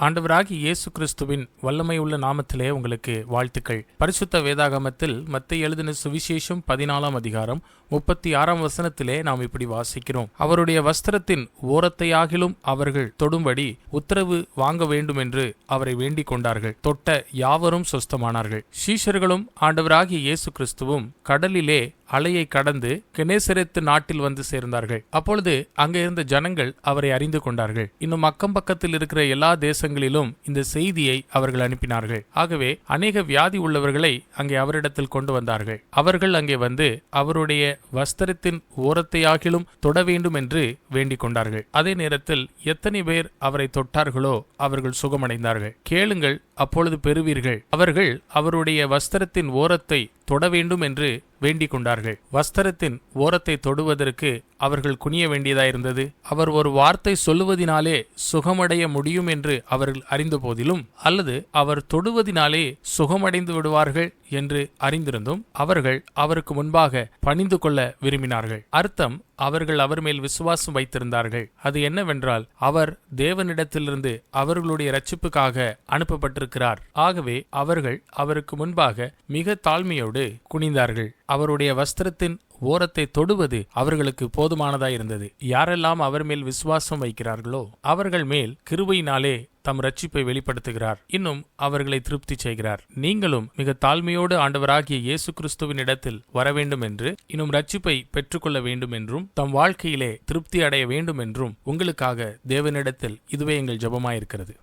ஆண்டவராகி இயேசு கிறிஸ்துவின் வல்லமை உள்ள நாமத்திலே உங்களுக்கு வாழ்த்துக்கள். பரிசுத்த வேதாகமத்தில் மத்திய எழுதின சுவிசேஷம் பதினாலாம் அதிகாரம் முப்பத்தி ஆறாம் வசனத்திலே நாம் இப்படி வாசிக்கிறோம். அவருடைய வஸ்திரத்தின் ஓரத்தையாகிலும் அவர்கள் தொடும்படி உத்தரவு வாங்க வேண்டும் என்று அவரை வேண்டிக் கொண்டார்கள். தொட்ட யாவரும் சொஸ்தமானார்கள். சீஷர்களும் ஆண்டவராகிய இயேசு கிறிஸ்துவும் கடலிலே அலையை கடந்து கெனேசரத்து நாட்டில் வந்து சேர்ந்தார்கள். அப்பொழுது அங்கே இருந்த ஜனங்கள் அவரை அறிந்து கொண்டார்கள். இன்னும் அக்கம் பக்கத்தில் இருக்கிற எல்லா தேசங்களிலும் இந்த செய்தியை அவர்கள் அனுப்பினார்கள். ஆகவே அநேக வியாதி உள்ளவர்களை அங்கே அவரிடத்தில் கொண்டு வந்தார்கள். அவர்கள் அங்கே வந்து அவருடைய வஸ்திரத்தின் ஓரத்தையாகிலும் தொட வேண்டும் என்று வேண்டிக் கொண்டார்கள். அதே நேரத்தில் எத்தனை பேர் அவரை தொட்டார்களோ அவர்கள் சுகமடைந்தார்கள். கேளுங்கள் அப்பொழுது பெறுவீர்கள். அவர்கள் அவருடைய வஸ்திரத்தின் ஓரத்தை தொட வேண்டும் என்று வேண்டிக் கொண்டார்கள் வஸ்திரத்தின் ஓரத்தை தொடுவதற்கு அவர்கள் குனிய வேண்டியதாயிருந்தது. அவர் ஒரு வார்த்தை சொல்லுவதினாலே சுகமடைய முடியும் என்று அவர்கள் அறிந்த போதிலும் அல்லது அவர் தொடுவதினாலே சுகமடைந்து விடுவார்கள் என்று அறிந்திருந்தும் அவர்கள் அவருக்கு முன்பாக பணிந்து கொள்ள விரும்பினார்கள். அர்த்தம் அவர்கள் அவர் மேல் விசுவாசம் வைத்திருந்தார்கள். அது என்னவென்றால் அவர் தேவனிடத்திலிருந்து அவர்களுடைய ரட்சிப்புக்காக அனுப்பப்பட்டிருக்கிறார். ஆகவே அவர்கள் அவருக்கு முன்பாக மிக தாழ்மையோடு குனிந்தார்கள். அவருடைய வஸ்திரத்தின் ஓரத்தை தொடுவது அவர்களுக்கு போதுமானதாயிருந்தது யாரெல்லாம் அவர் மேல் விசுவாசம் வைக்கிறார்களோ அவர்கள் மேல் கிருபையினாலே தம் ரட்சிப்பை வெளிப்படுத்துகிறார். இன்னும் அவர்களை திருப்தி செய்கிறார். நீங்களும் மிக தாழ்மையோடு ஆண்டவராகிய இயேசு கிறிஸ்துவின் இடத்தில் வர வேண்டும் என்று இன்னும் ரட்சிப்பை பெற்றுக்கொள்ள வேண்டும் என்றும் தம் வாழ்க்கையிலே திருப்தி அடைய வேண்டும் என்றும் உங்களுக்காக தேவனிடத்தில் இதுவே எங்கள் ஜெபமாயிருக்கிறது.